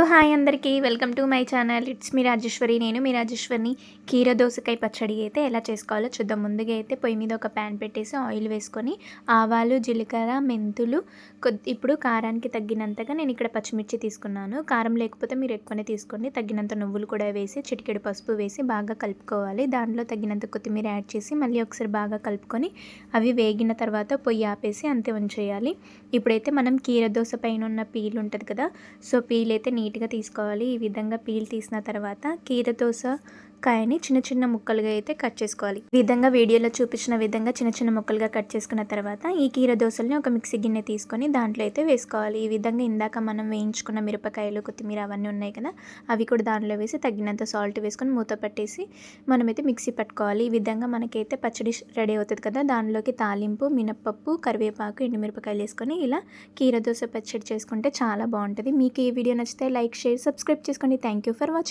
Hello hi అందరికీ welcome to my channel. It's me Rajeshwari నేను మీ రాజేశ్వరిని. కీర దోసకాయ పచ్చడి అయితే ఎలా చేసుకోవాలో చూద్దాం. ముందుగా అయితే పొయ్యి మీద ఒక ప్యాన్ పెట్టేసి ఆయిల్ వేసుకొని ఆవాలు జీలకర్ర మెంతులు కొద్ది ఇప్పుడు కారానికి తగ్గినంతగా నేను ఇక్కడ పచ్చిమిర్చి తీసుకున్నాను. కారం లేకపోతే మీరు ఎక్కువనే తీసుకోండి. తగ్గినంత నువ్వులు కూడా వేసి చిటికెడు పసుపు వేసి బాగా కలుపుకోవాలి. దాంట్లో తగినంత కొత్తిమీర యాడ్ చేసి మళ్ళీ ఒకసారి బాగా కలుపుకొని అవి వేగిన తర్వాత పొయ్యి ఆపేసి అంతే ఉంచేయాలి. ఇప్పుడైతే మనం కీర దోశ పైన ఉన్న పీల్ ఉంటుంది కదా సో పీల్ అయితే నీట్గా తీసుకోవాలి. ఈ విధంగా పీల్ తీసిన తర్వాత కీర దోశ కాయని చిన్న చిన్న ముక్కలుగా అయితే కట్ చేసుకోవాలి. ఈ విధంగా వీడియోలో చూపించిన విధంగా చిన్న చిన్న ముక్కలుగా కట్ చేసుకున్న తర్వాత ఈ కీర దోశల్ని ఒక మిక్సీ గిన్నె తీసుకొని దాంట్లో అయితే వేసుకోవాలి. ఈ విధంగా ఇందాక మనం వేయించుకున్న మిరపకాయలు కొత్తిమీర అవన్నీ ఉన్నాయి కదా అవి కూడా దాంట్లో వేసి తగినంత సాల్ట్ వేసుకొని మూత పట్టేసి మనమైతే మిక్సీ పట్టుకోవాలి. ఈ విధంగా మనకైతే పచ్చడి రెడీ అవుతుంది కదా దానిలోకి తాలింపు మినప్పప్పు కరివేపాకు ఎండుమిరపకాయలు వేసుకొని ఇలా కీర దోశ పచ్చడి చేసుకుంటే చాలా బాగుంటుంది. మీకు ఈ వీడియో నచ్చితే లైక్ షేర్ సబ్స్క్రైబ్ చేసుకోండి థ్యాంక్ యూ ఫర్ వాచింగ్.